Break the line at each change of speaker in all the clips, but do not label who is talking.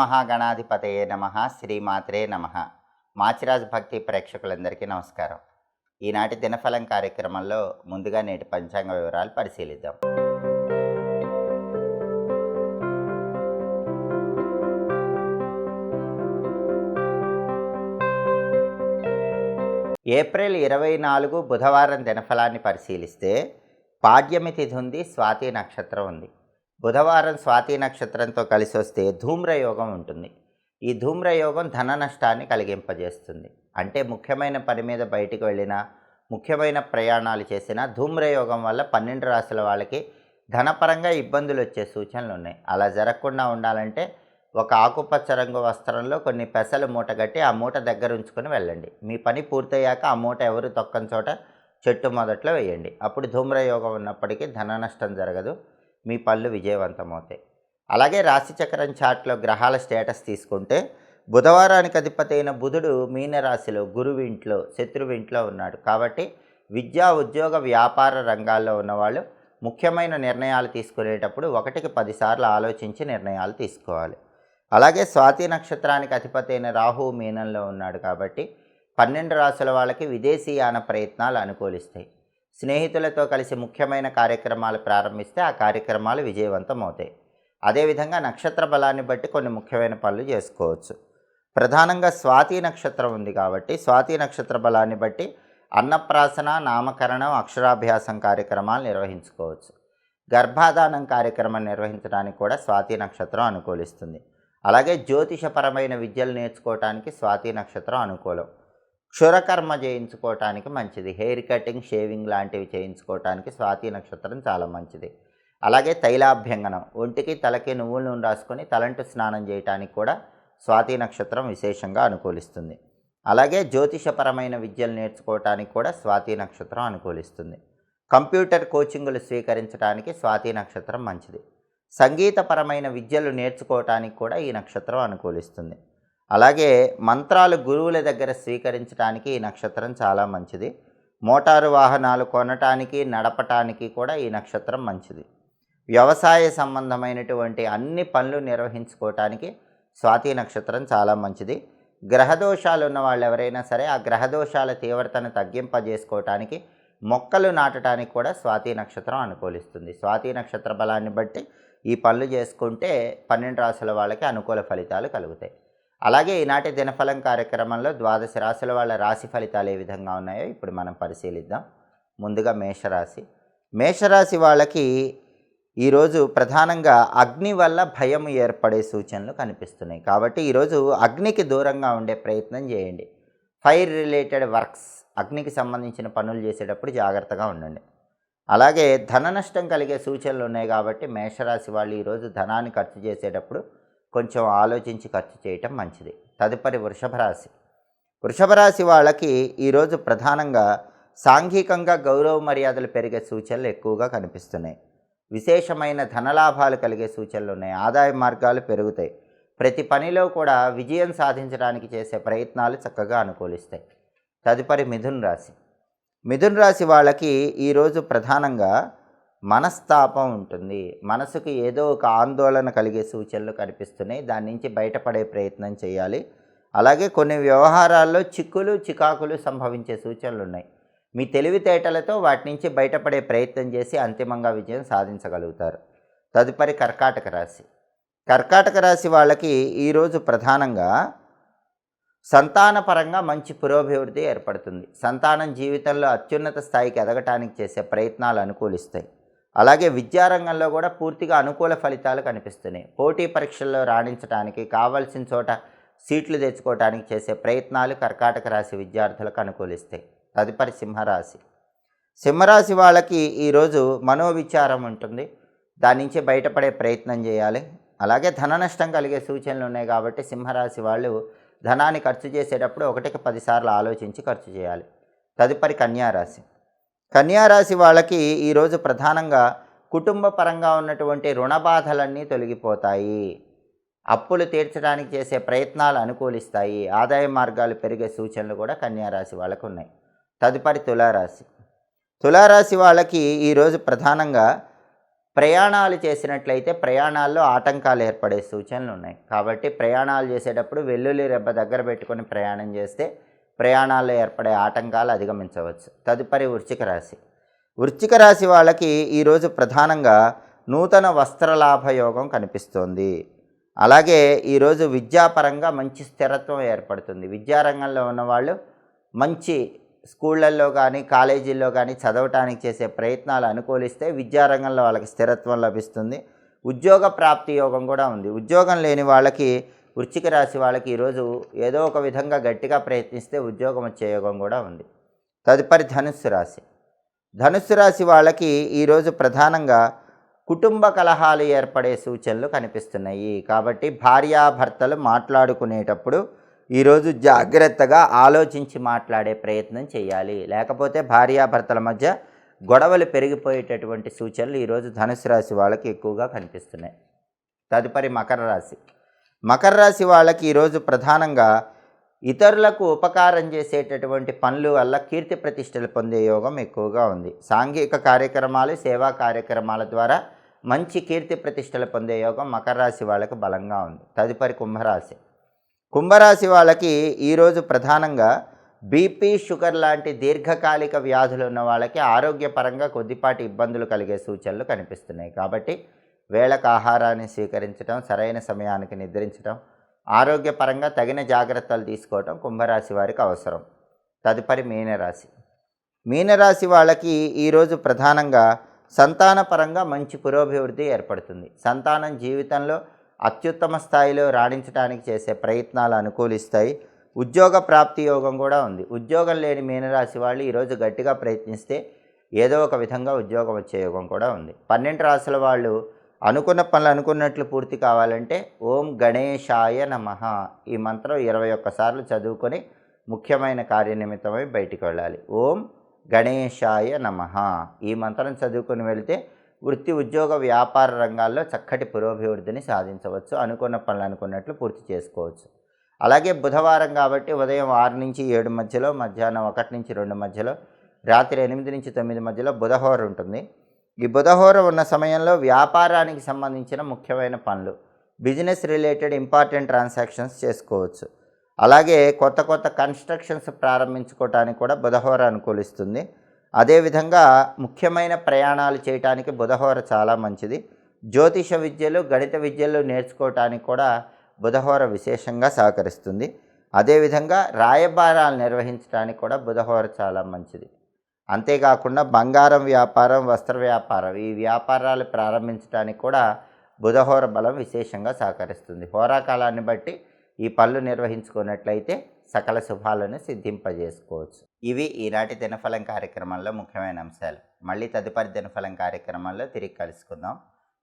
మహాగణాధిపతయే నమ శ్రీమాత్రే నమ. మాచిరాజ్ భక్తి ప్రేక్షకులందరికీ నమస్కారం. ఈనాటి దినఫలం కార్యక్రమంలో ముందుగా నేటి పంచాంగ వివరాలు పరిశీలిద్దాం. ఏప్రిల్ ఇరవై నాలుగు బుధవారం దినఫలాన్ని పరిశీలిస్తే పాడ్యమి తిథి ఉంది స్వాతి నక్షత్రం ఉంది. బుధవారం స్వాతి నక్షత్రంతో కలిసి వస్తే ధూమ్రయోగం ఉంటుంది. ఈ ధూమ్రయోగం ధన నష్టాన్ని కలిగింపజేస్తుంది. అంటే ముఖ్యమైన పని మీద బయటికి వెళ్ళినా ముఖ్యమైన ప్రయాణాలు చేసినా ధూమ్రయోగం వల్ల పన్నెండు రాసుల వాళ్ళకి ధనపరంగా ఇబ్బందులు వచ్చే సూచనలు ఉన్నాయి అలా జరగకుండా ఉండాలంటే ఒక ఆకుపచ్చ రంగు వస్త్రంలో కొన్ని పెసలు మూట కట్టి ఆ మూట దగ్గర ఉంచుకొని వెళ్ళండి. మీ పని పూర్తయ్యాక ఆ మూట ఎవరు తొక్కని చోట చెట్టు మొదట్లో వేయండి. అప్పుడు ధూమ్రయోగం ఉన్నప్పటికీ ధన నష్టం జరగదు. మీ పళ్ళు విజయవంతమవుతాయి. అలాగే రాశిచక్రం చాట్లో గ్రహాల స్టేటస్ తీసుకుంటే బుధవారానికి అధిపతి అయిన బుధుడు మీనరాశిలో గురువు ఇంట్లో శత్రువు ఇంట్లో ఉన్నాడు. కాబట్టి విద్యా ఉద్యోగ వ్యాపార రంగాల్లో ఉన్నవాళ్ళు ముఖ్యమైన నిర్ణయాలు తీసుకునేటప్పుడు ఒకటికి పదిసార్లు ఆలోచించి నిర్ణయాలు తీసుకోవాలి. అలాగే స్వాతి నక్షత్రానికి అధిపతి అయిన రాహు మీనంలో ఉన్నాడు కాబట్టి పన్నెండు రాసుల వాళ్ళకి విదేశీయాన ప్రయత్నాలు అనుకూలిస్తాయి. స్నేహితులతో కలిసి ముఖ్యమైన కార్యక్రమాలు ప్రారంభిస్తే ఆ కార్యక్రమాలు విజయవంతం అవుతాయి అదేవిధంగా నక్షత్ర బలాన్ని బట్టి కొన్ని ముఖ్యమైన పనులు చేసుకోవచ్చు. ప్రధానంగా స్వాతి నక్షత్రం ఉంది కాబట్టి స్వాతి నక్షత్ర బలాన్ని బట్టి అన్నప్రాసన నామకరణం అక్షరాభ్యాసం కార్యక్రమాలు నిర్వహించుకోవచ్చు. గర్భాధానం కార్యక్రమం నిర్వహించడానికి కూడా స్వాతి నక్షత్రం అనుకూలిస్తుంది. అలాగే జ్యోతిషపరమైన విద్యలు నేర్చుకోవటానికి స్వాతి నక్షత్రం అనుకూలం. క్షురకర్మ చేయించుకోవటానికి మంచిది. హెయిర్ కటింగ్ షేవింగ్ లాంటివి చేయించుకోవటానికి స్వాతి నక్షత్రం చాలా మంచిది. అలాగే తైలాభ్యంగనం. ఒంటికి తలకి నువ్వుల నూనె రాసుకొని తలంటు స్నానం చేయటానికి కూడా స్వాతి నక్షత్రం విశేషంగా అనుకూలిస్తుంది. అలాగే జ్యోతిషపరమైన విద్యలు నేర్చుకోవటానికి కూడా స్వాతి నక్షత్రం అనుకూలిస్తుంది. కంప్యూటర్ కోచింగులు స్వీకరించడానికి స్వాతి నక్షత్రం మంచిది. సంగీతపరమైన విద్యలు నేర్చుకోవటానికి కూడా ఈ నక్షత్రం అనుకూలిస్తుంది. అలాగే మంత్రాలు గురువుల దగ్గర స్వీకరించడానికి ఈ నక్షత్రం చాలా మంచిది. మోటారు వాహనాలు కొనటానికి నడపటానికి కూడా ఈ నక్షత్రం మంచిది. వ్యవసాయ సంబంధమైనటువంటి అన్ని పనులు నిర్వహించుకోవటానికి స్వాతి నక్షత్రం చాలా మంచిది. గ్రహదోషాలు ఉన్న వాళ్ళు ఎవరైనా సరే ఆ గ్రహదోషాల తీవ్రతను తగ్గింపజేసుకోవటానికి మొక్కలు నాటడానికి కూడా స్వాతి నక్షత్రం అనుకూలిస్తుంది. స్వాతి నక్షత్ర బలాన్ని బట్టి ఈ పనులు చేసుకుంటే పన్నెండు రాసుల వాళ్ళకి అనుకూల ఫలితాలు కలుగుతాయి. అలాగే ఈనాటి దినఫలం కార్యక్రమంలో ద్వాదశ రాశుల వాళ్ళ రాశి ఫలితాలు ఏ విధంగా ఉన్నాయో ఇప్పుడు మనం పరిశీలిద్దాం. ముందుగా మేషరాశి. మేషరాశి వాళ్ళకి ఈరోజు ప్రధానంగా అగ్ని వల్ల భయం ఏర్పడే సూచనలు కనిపిస్తున్నాయి. కాబట్టి ఈరోజు అగ్నికి దూరంగా ఉండే ప్రయత్నం చేయండి. ఫైర్ రిలేటెడ్ వర్క్స్ అగ్నికి సంబంధించిన పనులు చేసేటప్పుడు జాగ్రత్తగా ఉండండి. అలాగే ధన నష్టం కలిగే సూచనలు ఉన్నాయి కాబట్టి మేషరాశి వాళ్ళు ఈరోజు ధనాన్ని ఖర్చు చేసేటప్పుడు కొంచెం ఆలోచించి ఖర్చు చేయటం మంచిది. తదుపరి వృషభ రాశి. వృషభ రాశి వాళ్ళకి ఈరోజు ప్రధానంగా సాంఘికంగా గౌరవ మర్యాదలు పెరిగే సూచనలు ఎక్కువగా కనిపిస్తున్నాయి. విశేషమైన ధనలాభాలు కలిగే సూచనలు ఉన్నాయి. ఆదాయ మార్గాలు పెరుగుతాయి. ప్రతి పనిలో కూడా విజయం సాధించడానికి చేసే ప్రయత్నాలు చక్కగా అనుకూలిస్తాయి. తదుపరి మిథున్ రాశి. మిథున్ రాశి వాళ్ళకి ఈరోజు ప్రధానంగా మనస్తాపం ఉంటుంది. మనసుకు ఏదో ఒక ఆందోళన కలిగే సూచనలు కనిపిస్తున్నాయి. దాని నుంచి బయటపడే ప్రయత్నం చేయాలి. అలాగే కొన్ని వ్యవహారాల్లో చిక్కులు చికాకులు సంభవించే సూచనలు ఉన్నాయి. మీ తెలివితేటలతో వాటి నుంచి బయటపడే ప్రయత్నం చేసి అంతిమంగా విజయం సాధించగలుగుతారు. తదుపరి కర్కాటక రాశి. కర్కాటక రాశి వాళ్ళకి ఈరోజు ప్రధానంగా సంతానపరంగా మంచి పురోభివృద్ధి ఏర్పడుతుంది. సంతానం జీవితంలో అత్యున్నత స్థాయికి ఎదగటానికి చేసే ప్రయత్నాలు అనుకూలిస్తాయి. అలాగే విద్యారంగంలో కూడా పూర్తిగా అనుకూల ఫలితాలు కనిపిస్తున్నాయి. పోటీ పరీక్షల్లో రాణించడానికి కావాల్సిన చోట సీట్లు తెచ్చుకోవడానికి చేసే ప్రయత్నాలు కర్కాటక రాశి విద్యార్థులకు అనుకూలిస్తాయి. తదుపరి సింహరాశి. సింహరాశి వాళ్ళకి ఈరోజు మనోవిచారం ఉంటుంది. దాని నుంచి బయటపడే ప్రయత్నం చేయాలి. అలాగే ధన నష్టం కలిగే సూచనలు ఉన్నాయి కాబట్టి సింహరాశి వాళ్ళు ధనాన్ని ఖర్చు చేసేటప్పుడు ఒకటికి పదిసార్లు ఆలోచించి ఖర్చు చేయాలి. తదుపరి కన్యారాశి. కన్యారాశి వాళ్ళకి ఈరోజు ప్రధానంగా కుటుంబ పరంగా ఉన్నటువంటి రుణ బాధలన్నీ తొలగిపోతాయి. అప్పులు తీర్చడానికి చేసే ప్రయత్నాలు అనుకూలిస్తాయి. ఆదాయ మార్గాలు పెరిగే సూచనలు కూడా కన్యారాశి వాళ్ళకు ఉన్నాయి. తదుపరి తులారాశి. తులారాశి వాళ్ళకి ఈరోజు ప్రధానంగా ప్రయాణాలు చేసినట్లయితే ప్రయాణాల్లో ఆటంకాలు ఏర్పడే సూచనలు ఉన్నాయి. కాబట్టి ప్రయాణాలు చేసేటప్పుడు వెల్లుల్లి రెబ్బ దగ్గర పెట్టుకొని ప్రయాణం చేస్తే ప్రయాణాల్లో ఏర్పడే ఆటంకాలు అధిగమించవచ్చు. తదుపరి వృశ్చిక రాశి. వృశ్చిక రాశి వాళ్ళకి ఈరోజు ప్రధానంగా నూతన వస్త్రలాభ యోగం కనిపిస్తోంది. అలాగే ఈరోజు విద్యాపరంగా మంచి స్థిరత్వం ఏర్పడుతుంది. విద్యారంగంలో ఉన్నవాళ్ళు మంచి స్కూళ్ళల్లో కానీ కాలేజీల్లో కానీ చదవటానికి చేసే ప్రయత్నాలు అనుకూలిస్తే విద్యారంగంలో వాళ్ళకి స్థిరత్వం లభిస్తుంది. ఉద్యోగ ప్రాప్తి యోగం కూడా ఉంది. ఉద్యోగం లేని వాళ్ళకి వృశ్చిక రాశి వాళ్ళకి ఈరోజు ఏదో ఒక విధంగా గట్టిగా ప్రయత్నిస్తే ఉద్యోగం వచ్చే యోగం కూడా ఉంది. తదుపరి ధనుస్సు రాశి. ధనుస్సు రాశి వాళ్ళకి ఈరోజు ప్రధానంగా కుటుంబ కలహాలు ఏర్పడే సూచనలు కనిపిస్తున్నాయి. కాబట్టి భార్యాభర్తలు మాట్లాడుకునేటప్పుడు ఈరోజు జాగ్రత్తగా ఆలోచించి మాట్లాడే ప్రయత్నం చేయాలి. లేకపోతే భార్యాభర్తల మధ్య గొడవలు పెరిగిపోయేటటువంటి సూచనలు ఈరోజు ధనుసు రాశి వాళ్ళకి ఎక్కువగా కనిపిస్తున్నాయి. తదుపరి మకర రాశి. మకర రాశి వాళ్ళకి ఈరోజు ప్రధానంగా ఇతరులకు ఉపకారం చేసేటటువంటి పనులు వల్ల కీర్తి ప్రతిష్టలు పొందే యోగం ఎక్కువగా ఉంది. సాంఘిక కార్యక్రమాలు సేవా కార్యక్రమాల ద్వారా మంచి కీర్తి ప్రతిష్టలు పొందే యోగం మకర రాశి వాళ్ళకి బలంగా ఉంది. తదుపరి కుంభరాశి. కుంభరాశి వాళ్ళకి ఈరోజు ప్రధానంగా బీపీ షుగర్ లాంటి దీర్ఘకాలిక వ్యాధులు ఉన్న వాళ్ళకి ఆరోగ్యపరంగా కొద్దిపాటి ఇబ్బందులు కలిగే సూచనలు కనిపిస్తున్నాయి. కాబట్టి వేళకు ఆహారాన్ని స్వీకరించడం సరైన సమయానికి నిద్రించడం ఆరోగ్యపరంగా తగిన జాగ్రత్తలు తీసుకోవటం కుంభరాశి వారికి అవసరం. తదుపరి మీనరాశి. మీనరాశి వాళ్ళకి ఈరోజు ప్రధానంగా సంతానపరంగా మంచి పురోభివృద్ధి ఏర్పడుతుంది. సంతానం జీవితంలో అత్యుత్తమ స్థాయిలో రాణించడానికి చేసే ప్రయత్నాలు అనుకూలిస్తాయి. ఉద్యోగ ప్రాప్తి యోగం కూడా ఉంది. ఉద్యోగం లేని మీనరాశి వాళ్ళు ఈరోజు గట్టిగా ప్రయత్నిస్తే ఏదో ఒక విధంగా ఉద్యోగం వచ్చే యోగం కూడా ఉంది. పన్నెండు రాశుల వాళ్ళు అనుకున్న పనులు అనుకున్నట్లు పూర్తి కావాలంటే ఓం గణేశాయ నమ. ఈ మంత్రం ఇరవై ఒక్కసార్లు చదువుకొని ముఖ్యమైన కార్యనిమిత్తమై బయటికి వెళ్ళాలి. ఓం గణేశాయ నమ. ఈ మంత్రం చదువుకొని వెళితే వృత్తి ఉద్యోగ వ్యాపార రంగాల్లో చక్కటి పురోభివృద్ధిని సాధించవచ్చు. అనుకున్న పనులు అనుకున్నట్లు పూర్తి చేసుకోవచ్చు. అలాగే బుధవారం కాబట్టి ఉదయం ఆరు నుంచి ఏడు మధ్యలో మధ్యాహ్నం ఒకటి నుంచి రెండు మధ్యలో రాత్రి ఎనిమిది నుంచి తొమ్మిది మధ్యలో బుధహోర ఉంటుంది. ఈ బుధహోర ఉన్న సమయంలో వ్యాపారానికి సంబంధించిన ముఖ్యమైన పనులు బిజినెస్ రిలేటెడ్ ఇంపార్టెంట్ ట్రాన్సాక్షన్స్ చేసుకోవచ్చు. అలాగే కొత్త కొత్త కన్స్ట్రక్షన్స్ ప్రారంభించుకోవటానికి కూడా బుధహోర అనుకూలిస్తుంది. అదేవిధంగా ముఖ్యమైన ప్రయాణాలు చేయటానికి బుధహోర చాలా మంచిది. జ్యోతిష విద్యలు గణిత విద్యలు నేర్చుకోవటానికి కూడా బుధహోర విశేషంగా సహకరిస్తుంది. అదేవిధంగా రాయబారాలు నిర్వహించడానికి కూడా బుధహోర చాలా మంచిది. అంతేకాకుండా బంగారం వ్యాపారం వస్త్ర వ్యాపారం ఈ వ్యాపారాలు ప్రారంభించడానికి కూడా బుధహోర బలం విశేషంగా సహకరిస్తుంది. హోరాకాలాన్ని బట్టి ఈ పనులు నిర్వహించుకున్నట్లయితే సకల శుభాలను సిద్ధింపజేసుకోవచ్చు. ఇవి ఈనాటి దినఫలం కార్యక్రమంలో ముఖ్యమైన అంశాలు. మళ్ళీ తదుపరి దినఫలం కార్యక్రమంలో తిరిగి కలుసుకుందాం.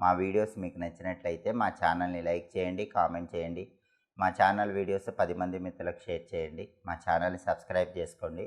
మా వీడియోస్ మీకు నచ్చినట్లయితే మా ఛానల్ని లైక్ చేయండి కామెంట్ చేయండి. మా ఛానల్ వీడియోస్ పది మంది మిత్రులకు షేర్ చేయండి. మా ఛానల్ని సబ్స్క్రైబ్ చేసుకోండి.